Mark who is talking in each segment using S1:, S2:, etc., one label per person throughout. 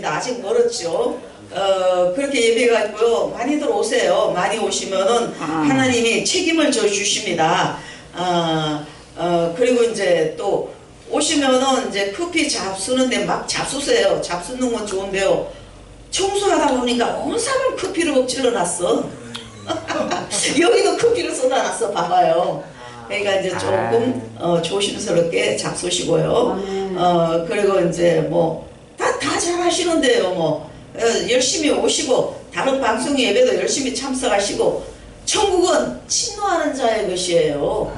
S1: 있습니다. 아직 멀었죠. 어, 그렇게 예배가 있고요. 많이들 오세요. 많이 오시면은 하나님이 책임을 져 주십니다. 어, 어, 그리고 이제 또 오시면은 이제 커피 잡수는데 막 잡수세요. 잡수는 건 좋은데요. 청소하다 보니까 온 사람 커피를 엎질러 놨어. 여기도 커피를 쏟아놨어. 봐봐요. 그러니까 이제 조금 어, 조심스럽게 잡수시고요. 어, 그리고 이제 뭐, 다, 다 잘하시는데요. 뭐, 어, 열심히 오시고, 다른 방송 예배도 열심히 참석하시고, 천국은 침노하는 자의 것이에요.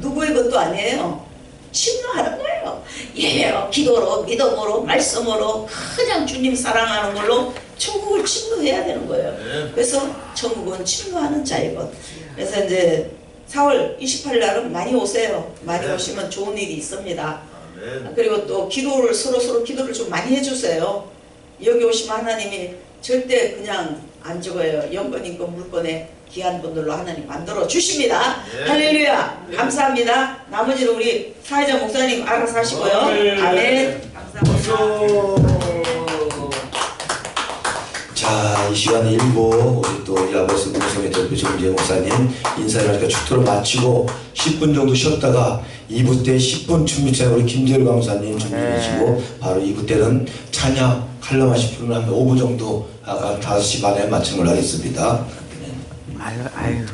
S1: 누구의 것도 아니에요. 침노하는 거예요. 예배로, 기도로, 믿음으로, 말씀으로, 그냥 주님 사랑하는 걸로 천국을 침노해야 되는 거예요. 그래서 천국은 침노하는 자의 것. 그래서 이제 4월 28일 날은 많이 오세요. 많이 오시면 좋은 일이 있습니다. 그리고 또 기도를 서로 서로 기도를 좀 많이 해주세요. 여기 오시면 하나님이 절대 그냥 안 죽어요. 영권 인권 물권에 귀한 분들로 하나님 만들어 주십니다.
S2: 네.
S1: 할렐루야. 감사합니다. 나머지는 우리 사회자 목사님 알아서 하시고요.
S2: 아멘.
S1: 아멘. 감사합니다.
S3: 자, 이 시간 일부 우리 또 일라버스 공성의 대표 정재 목사님 인사를 하니까 축도를 마치고 10분 정도 쉬었다가 2부 때 10분 준비 차에 우리 김재열 강사님 준비해주시고 바로 2부 때는 찬양 칼럼하 10분을 하면 5분 정도 아까 5시 반에 걸로 하겠습니다.
S4: 아유, 아유.